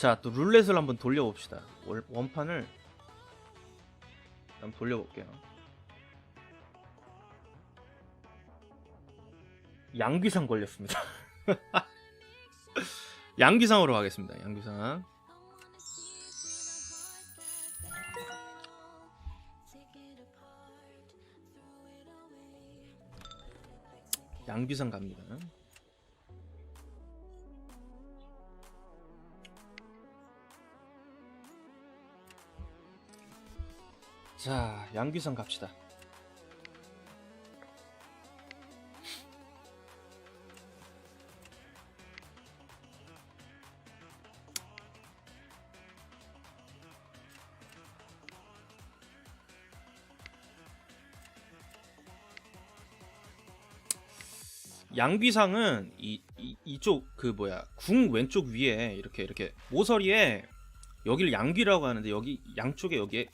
자, 또 룰렛을 한번 돌려봅시다. 월- 원판을 한번 돌려볼게요. 양귀상 걸렸습니다. 양귀상으로 가겠습니다. 양귀상. 양귀상 갑니다. 자, 양귀상 갑시다. 양귀상은 이, 이 이쪽 그 뭐야 궁 왼쪽 위에 이렇게 이렇게 모서리에 여기를 양귀라고 하는데 여기 양쪽에 여기에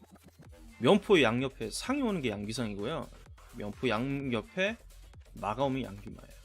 면포 양옆에 상이 오는 게 양귀상이고요. 면포 양옆에 마가 오면 양귀마예요.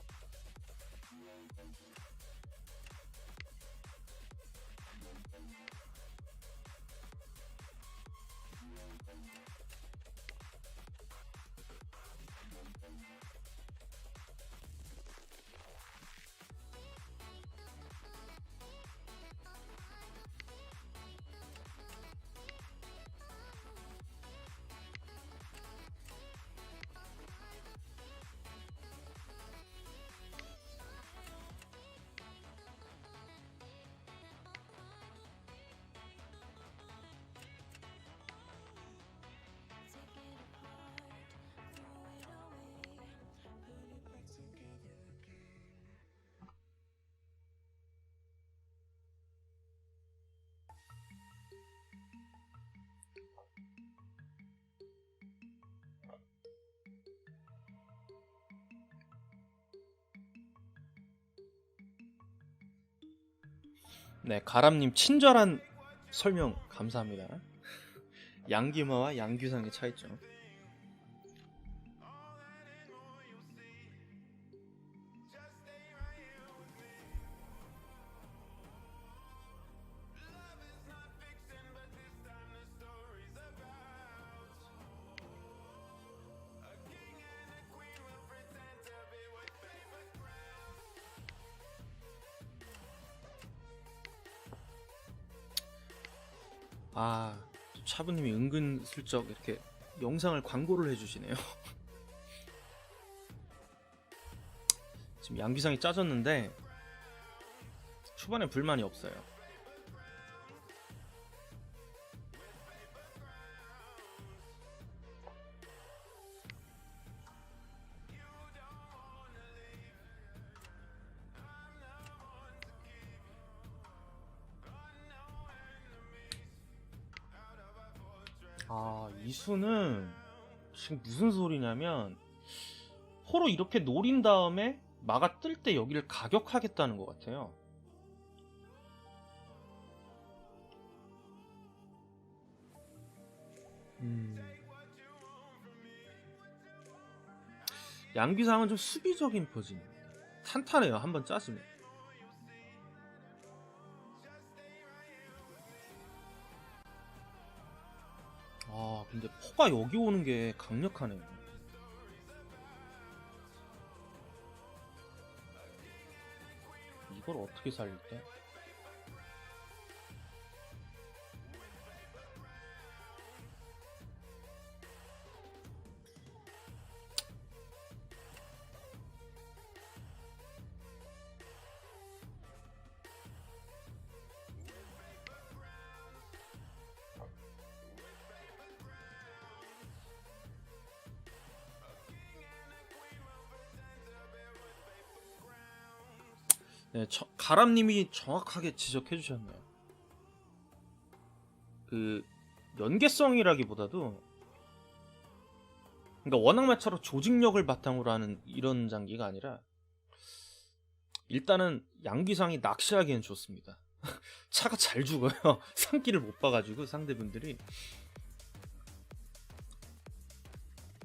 네, 가람님 친절한 설명 감사합니다. 양귀마와 양귀상의 차이점. 아, 차부님이 은근슬쩍 이렇게 영상을 광고를 해주시네요. 지금 양귀상이 짜졌는데 초반에 불만이 없어요. 아, 이수는 지금 무슨 소리냐면 호로 이렇게 노린 다음에 마가 뜰 때 여기를 가격하겠다는 것 같아요. 음. 양귀상은 좀 수비적인 포진입니다. 탄탄해요. 한번 짜주면. 포가 여기 오는 게 강력하네요. 이걸 어떻게 살릴까? 네, 저, 가람님이 정확하게 지적해 주셨네요. 그 연계성이라기보다도 그러니까 워낙 마차로 조직력을 바탕으로 하는 이런 장기가 아니라 일단은 양기상이 낚시하기엔 좋습니다. 차가 잘 죽어요. 산길을 못 봐가지고 상대분들이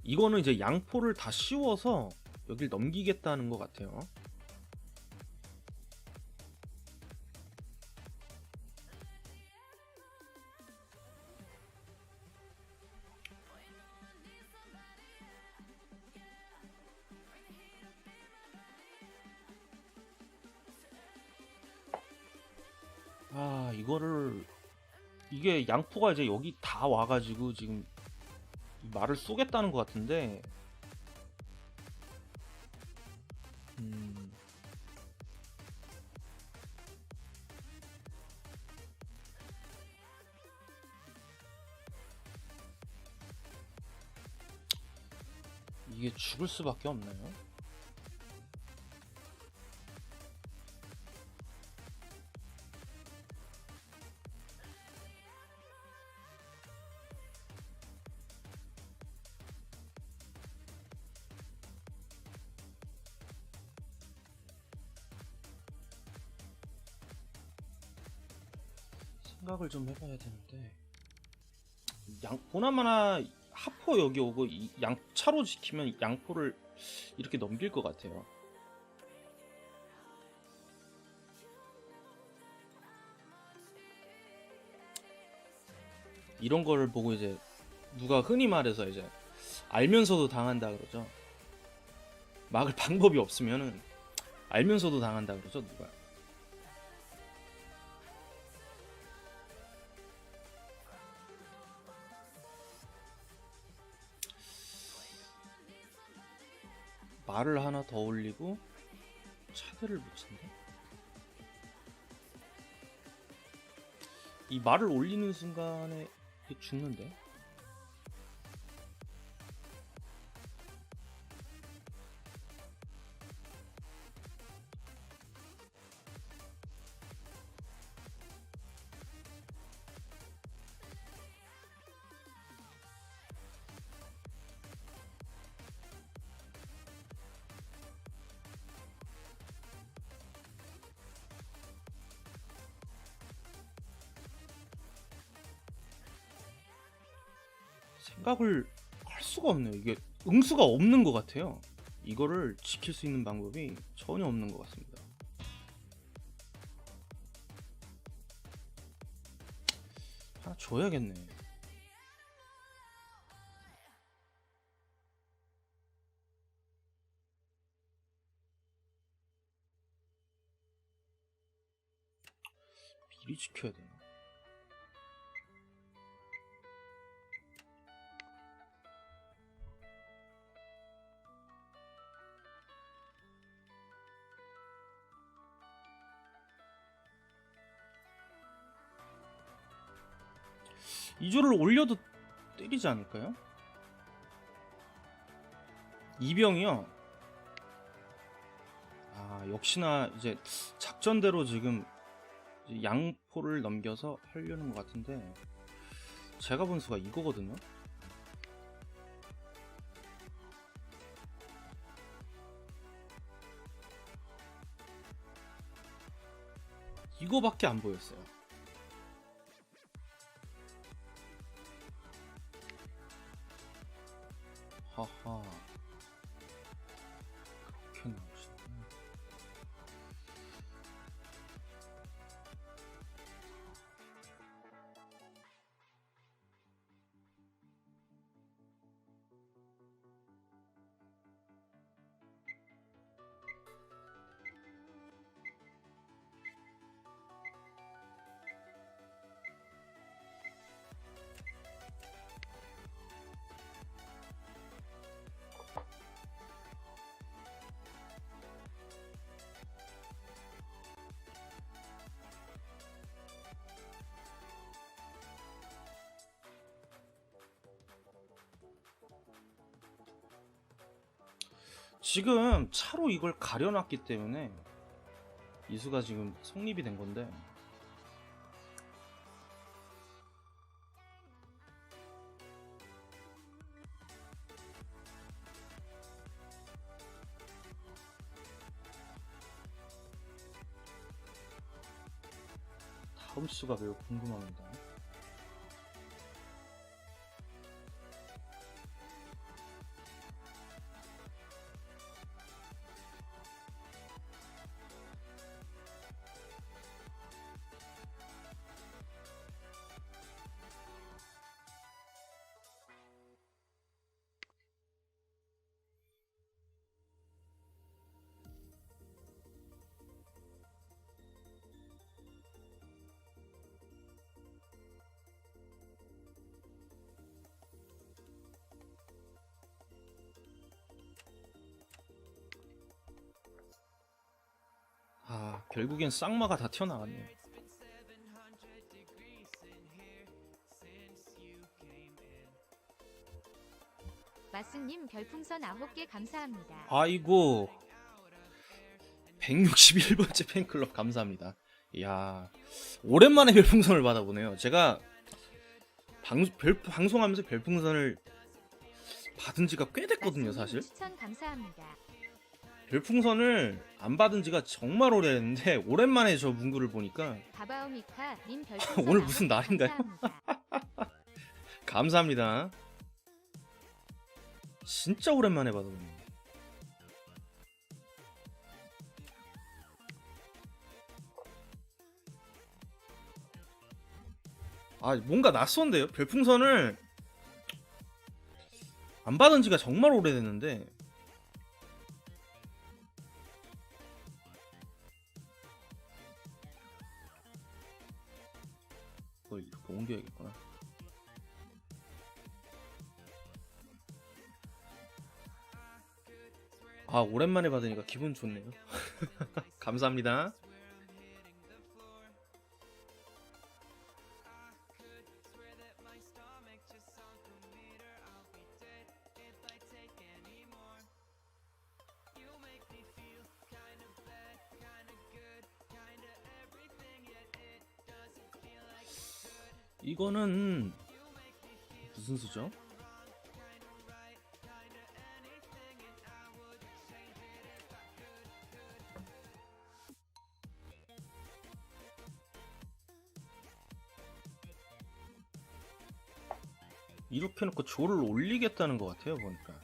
이거는 이제 양포를 다 씌워서 여길 넘기겠다는 것 같아요. 양포가 이제 여기 다 와가지고 지금 이 말을 쏘겠다는 것 같은데 음, 이게 죽을 수밖에 없나요? 생각을 좀 해봐야 되는데 양 보나마나 하포 여기 오고 이 양차로 지키면 양포를 이렇게 넘길 것 같아요. 이런 거를 보고 이제 누가 흔히 말해서 이제 알면서도 당한다 그러죠. 막을 방법이 없으면은 알면서도 당한다 그러죠 누가. 말을 하나 더 올리고 차대를 붙인다. 이 말을 올리는 순간에 죽는데. 생각을 할 수가 없네요. 이게 응수가 없는 것 같아요. 이거를 지킬 수 있는 방법이 전혀 없는 것 같습니다. 하나 줘야겠네. 2조를 올려도 때리지 않을까요? 이병이요. 아, 역시나 이제 작전대로 지금 양포를 넘겨서 하려는 것 같은데 제가 본 수가 이거거든요. 이거밖에 안 보였어요. 지금 차로 이걸 가려놨기 때문에 이수가 지금 성립이 된 건데 다음 수가 매우 궁금합니다. 결국엔 쌍마가 다 튀어나왔네. 마스님 별풍선 9개 감사합니다. 아이고 161번째 팬클럽 감사합니다. 이야 오랜만에 별풍선을 받아보네요. 제가 방, 별, 방송하면서 별풍선을 받은 지가 꽤 됐거든요, 사실. 추천 감사합니다. 별풍선을 안 받은 지가 정말 오래됐는데 오랜만에 저 문구를 보니까 바바오미카 님 별풍선 오늘 무슨 9개 날인가요? 감사합니다. 감사합니다. 진짜 오랜만에 받아보네요. 아 뭔가 낯선데요? 별풍선을 안 받은 지가 정말 오래됐는데 이걸 이렇게 옮겨야겠구나. 아 오랜만에 받으니까 기분 좋네요. 감사합니다. 무슨 수죠? 이렇게 해놓고 조를 올리겠다는 것 같아요 보니까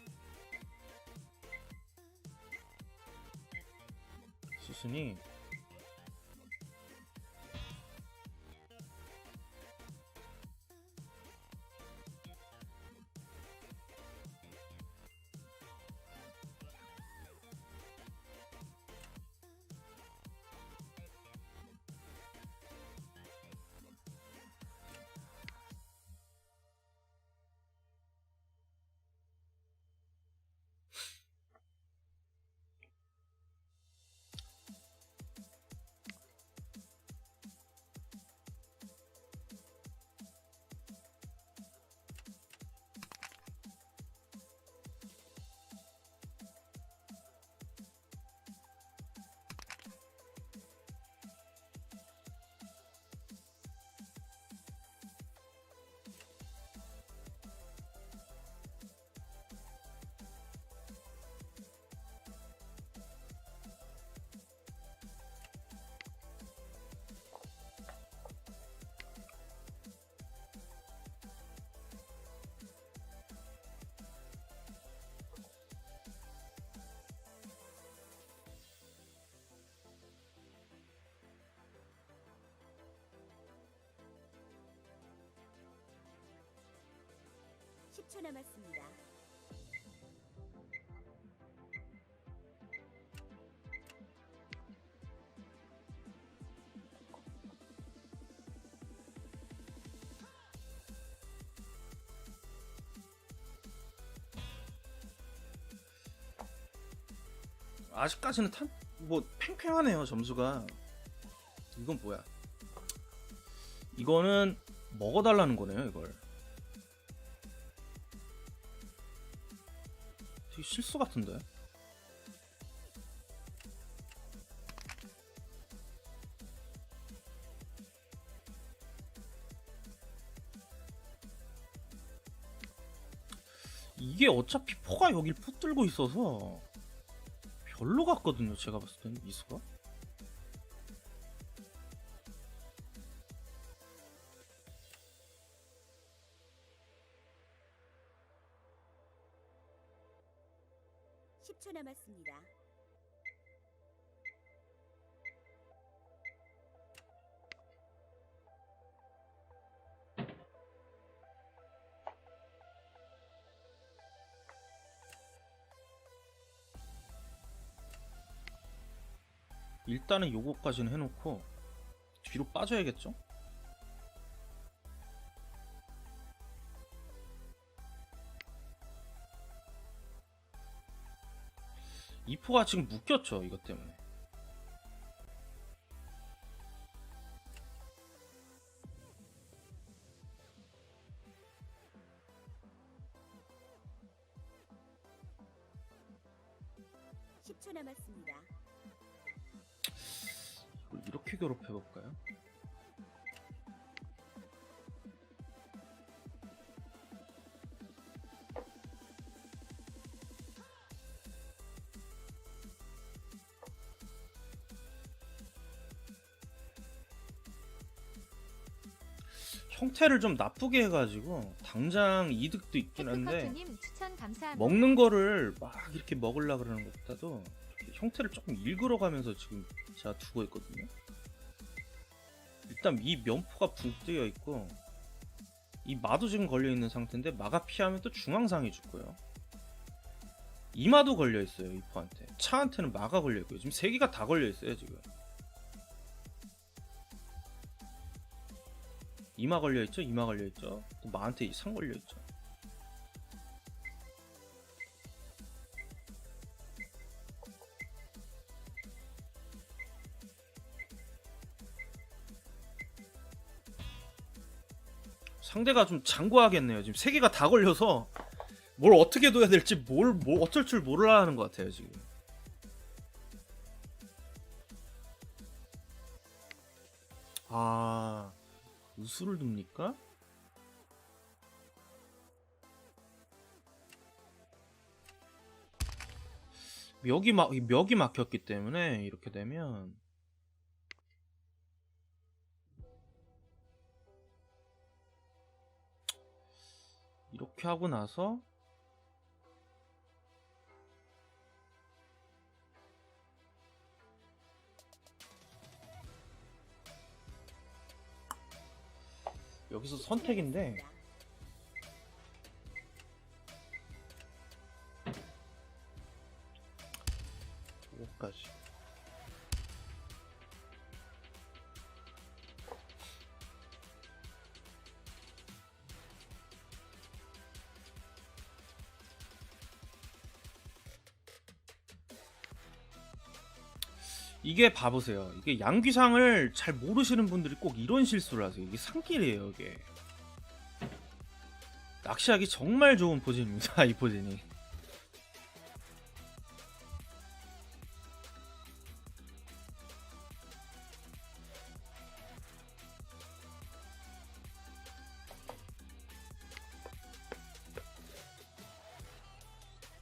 수순이 십초 남았습니다. 아직까지는 탄, 뭐 팽팽하네요 점수가. 이건 뭐야? 이거는 먹어달라는 거네요 이걸 실수 같은데? 이게 어차피 포가 여길 붙들고 있어서 별로 같거든요 제가 봤을 때는 이수가 일단은 요거까지는 해놓고 뒤로 빠져야겠죠? 이포가 지금 묶였죠 이것 때문에 형태를 좀 나쁘게 해가지고 당장 이득도 있긴 한데 추천 감사합니다. 먹는 거를 막 이렇게 먹으려 그러는 것보다도 이렇게 형태를 조금 일그러 가면서 지금 제가 두고 있거든요. 일단 이 면포가 붕 뜨여 있고 이 마도 지금 걸려 있는 상태인데 마가 피하면 또 중앙상이 죽고요. 이마도 걸려 있어요 이포한테 차한테는 마가 걸려 있고요. 지금 세 개가 다 걸려 있어요 지금. 이마 걸려 있죠, 이마 걸려 있죠. 또 마한테 이상 걸려 있죠. 상대가 좀 장구하겠네요. 지금 세 개가 다 걸려서 뭘 어떻게 둬야 될지 뭘, 뭘 어쩔 줄 몰라 하는 것 같아요 지금. 아 우수를 둡니까? 멱이 막 멱이 막혔기 때문에 이렇게 되면 이렇게 하고 나서 여기서 10초 선택인데. 이거까지 이게 봐보세요. 이게 양귀상을 잘 모르시는 분들이 꼭 이런 실수를 하세요. 이게 산길이에요, 이게. 낚시하기 정말 좋은 포진입니다, 이 포진이.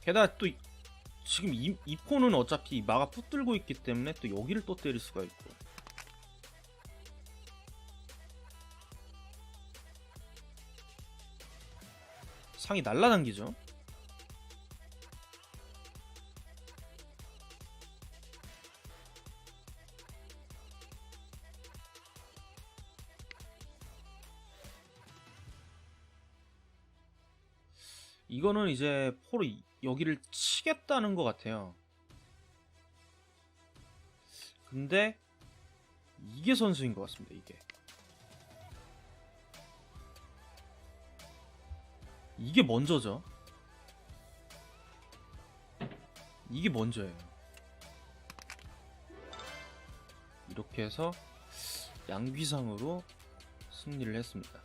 게다가 또 이- 지금 이, 이 포는 어차피 마가 붙들고 있기 때문에 또 여기를 또 때릴 수가 있고. 상이 날라당기죠 이거는 이제 포로 이- 여기를 치겠다는 것 같아요. 근데 이게 선수인 것 같습니다. 이게 이게 먼저죠. 이게 먼저예요. 이렇게 해서 양귀상으로 승리를 했습니다.